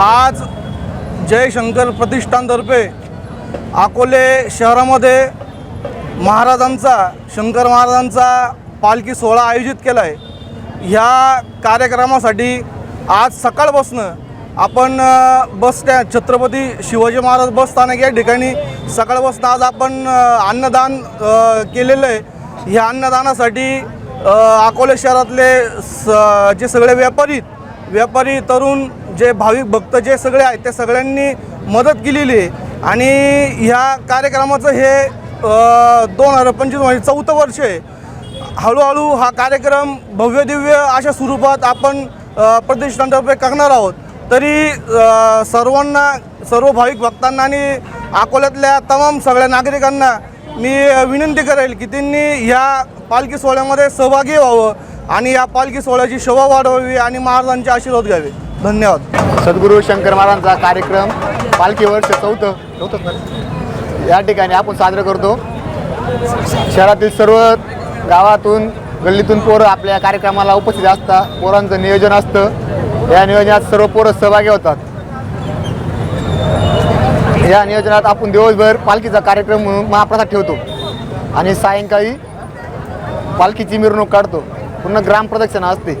आज जयशंकर प्रतिष्ठानतर्फे अकोले शहरामध्ये महाराजांचा शंकर महाराजांचा पालखी सोहळा आयोजित केला आहे ह्या कार्यक्रमासाठी आज सकाळपासनं आपण bus stand Chhatrapati Shivaji Maharaj bus स्थानक या ठिकाणी सकाळपासून आज आपण अन्नदान केलेलं आहे. ह्या अन्नदानासाठी अकोले शहरातले स जे सगळे व्यापारी व्यापारी तरुण जे भाविक भक्त जे सगळे आहेत त्या सगळ्यांनी मदत केलेली आहे. आणि ह्या कार्यक्रमाचं हे दोन हजार पंचवीस म्हणजे चौथं वर्ष आहे. हळूहळू हा कार्यक्रम भव्यदिव्य अशा स्वरूपात आपण प्रतिष्ठानतर्फे करणार आहोत. तरी सर्वांना सर्व भाविक भक्तांना आणि अकोल्यातल्या तमाम सगळ्या नागरिकांना मी विनंती करेल की त्यांनी ह्या पालखी सोहळ्यामध्ये सहभागी व्हावं आणि या पालखी सोहळ्याची शोभा वाढवावी आणि महाराजांचे आशीर्वाद घ्यावे. धन्यवाद. सद्गुरू शंकर महाराजांचा कार्यक्रम पालखी वर्ष चौथं चौथं या ठिकाणी आपण साजरं करतो. शहरातील सर्व गावातून गल्लीतून पोरं आपल्या कार्यक्रमाला उपस्थित असतात. पोरांचं नियोजन असतं. या नियोजनात सर्व पोरं सहभागी होतात. या नियोजनात आपण दिवसभर पालखीचा कार्यक्रम म्हणून महाप्रसाद ठेवतो आणि सायंकाळी पालखीची मिरवणूक काढतो. पूर्ण ग्रामप्रदक्षिणा असते.